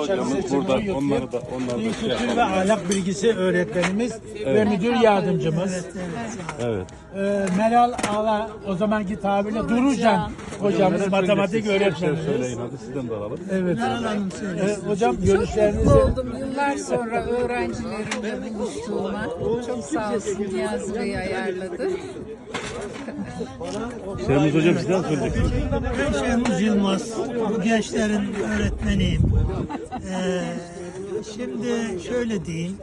hocamız burada. Onları da onları da şey kültür ve yapalım. ahlak bilgisi öğretmenimiz ve müdür yardımcımız. Evet. Ee, Meral Ala o zamanki tabirle Durucan hocamız matematik öğretmenimiz. Söyleyin hadi sizden de alalım. Evet. Ee, hocam görüşlerinizi Mutlu oldum yıllar sonra öğrencilerimle buluştuğuma. Çok sağ olsun Niyazi Bey ayarladı. Sevimiz hocam sizden söyleyeceksiniz. Ben Şehmuz Yılmaz, bu gençlerin öğretmeniyim. Ee, şimdi şöyle diyeyim,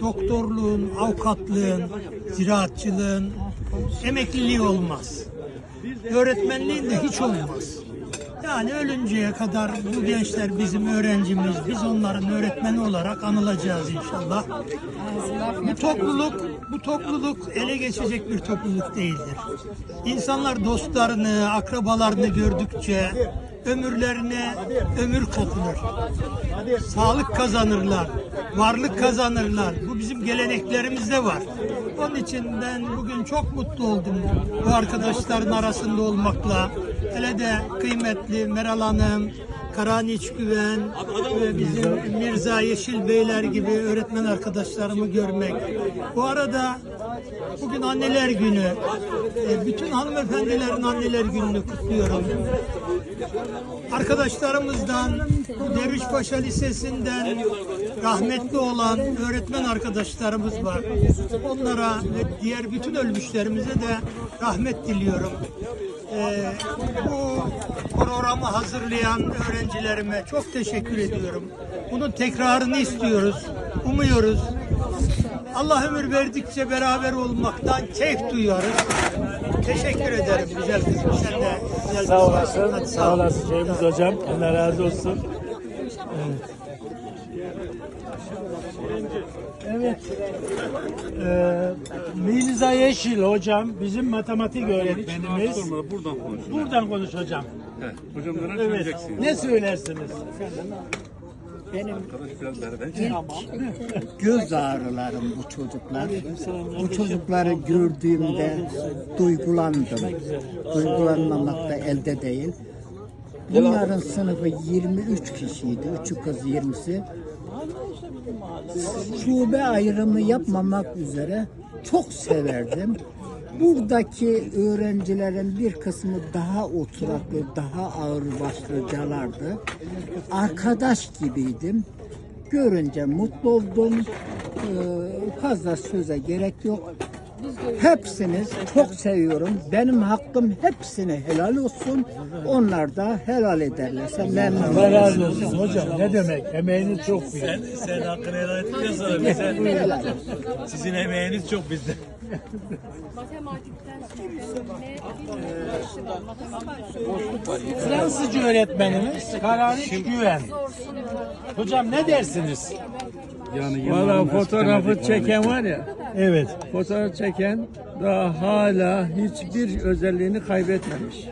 doktorluğun, avukatlığın, ziraatçılığın emekliliği olmaz. Öğretmenliğin de hiç olmaz. Yani ölünceye kadar bu gençler bizim öğrencimiz, biz onların öğretmeni olarak anılacağız inşallah. Bu topluluk, bu topluluk ele geçecek bir topluluk değildir. İnsanlar dostlarını, akrabalarını gördükçe ömürlerine ömür katılır. Sağlık kazanırlar, varlık kazanırlar. Bu bizim geleneklerimizde var. Onun için ben bugün çok mutlu oldum bu arkadaşların arasında olmakla. Hele de kıymetli Meral Hanım, Karaniç Güven ve bizim Mirza Yeşil Beyler gibi öğretmen arkadaşlarımı görmek. Bu arada bugün anneler günü. E, Bütün hanımefendilerin anneler gününü kutluyorum. Arkadaşlarımızdan Derviş Paşa Lisesi'nden rahmetli olan öğretmen arkadaşlarımız var. Onlara ve diğer bütün ölmüşlerimize de rahmet diliyorum. Ee, bu programı hazırlayan öğrencilerime çok teşekkür ediyorum. Bunun tekrarını istiyoruz, umuyoruz. Allah ömür verdikçe beraber olmaktan keyif duyuyoruz. Teşekkür ederim güzel kızım. Sen de güzel sağ olasın. Sağ olasın Şeyhimiz hocam. Allah razı olsun. Evet. Evet. Ee, Mirza Yeşil hocam bizim matematik öğretmenimiz. Buradan konuşun. Buradan konuş hocam. Evet. Hocam neler Evet. söyleyeceksiniz? Ne söylersiniz? Arkadaş biraz göz ağrılarım bu çocuklar. Bu çocukları gördüğümde duygulandım. Duygulanmamak da elde değil. Bunların sınıfı 23 kişiydi. Üçü kız 20'si. Şube ayrımı yapmamak üzere çok severdim. Buradaki öğrencilerin bir kısmı daha oturaklı, daha ağır başlıcalardı. Arkadaş gibiydim. Görünce mutlu oldum. Ee, fazla söze gerek yok. Hepsiniz çok seviyorum. Benim hakkım hepsine helal olsun. Onlar da helal ederlerse memnun Allah olurum. razı olsun hocam. Ne demek? Emeğiniz çok büyük. Sen hakkını helal ettikten sonra bize Helal. sizin emeğiniz çok bizde. Matematikten Fransızca öğretmenimiz Karaniç Güven. Hocam ne dersiniz? Yani Valla fotoğrafı çeken var ya, Evet. fotoğraf çeken daha hala hiçbir özelliğini kaybetmemiş.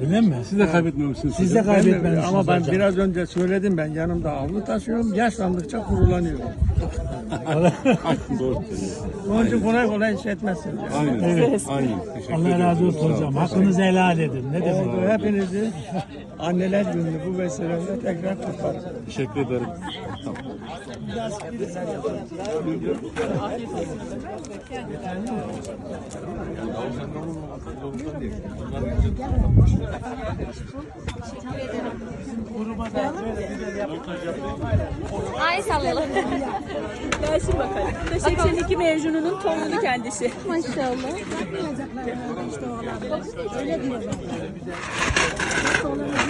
Öyle mi? Siz de kaybetmemişsiniz. Siz de kaybetmemişsiniz Ama ben hocam. biraz önce söyledim ben yanımda avlu taşıyorum. Yaşlandıkça kurulanıyorum. Doğru söylüyorsun. Onun için kolay kolay iş etmezsiniz. yani. Aynen. Aynen. Teşekkür Allah razı olsun Sağ olun. hocam. Hakkınızı helal edin. Ne demek? Oldu. Hepinizi anneler günü bu vesileyle tekrar kutlarım. Teşekkür ederim. Ay sallalım. Gelsin bakalım. Bu da Şevşen'deki kendisi. Maşallah. Öyle diyorlar. Nasıl olabilir?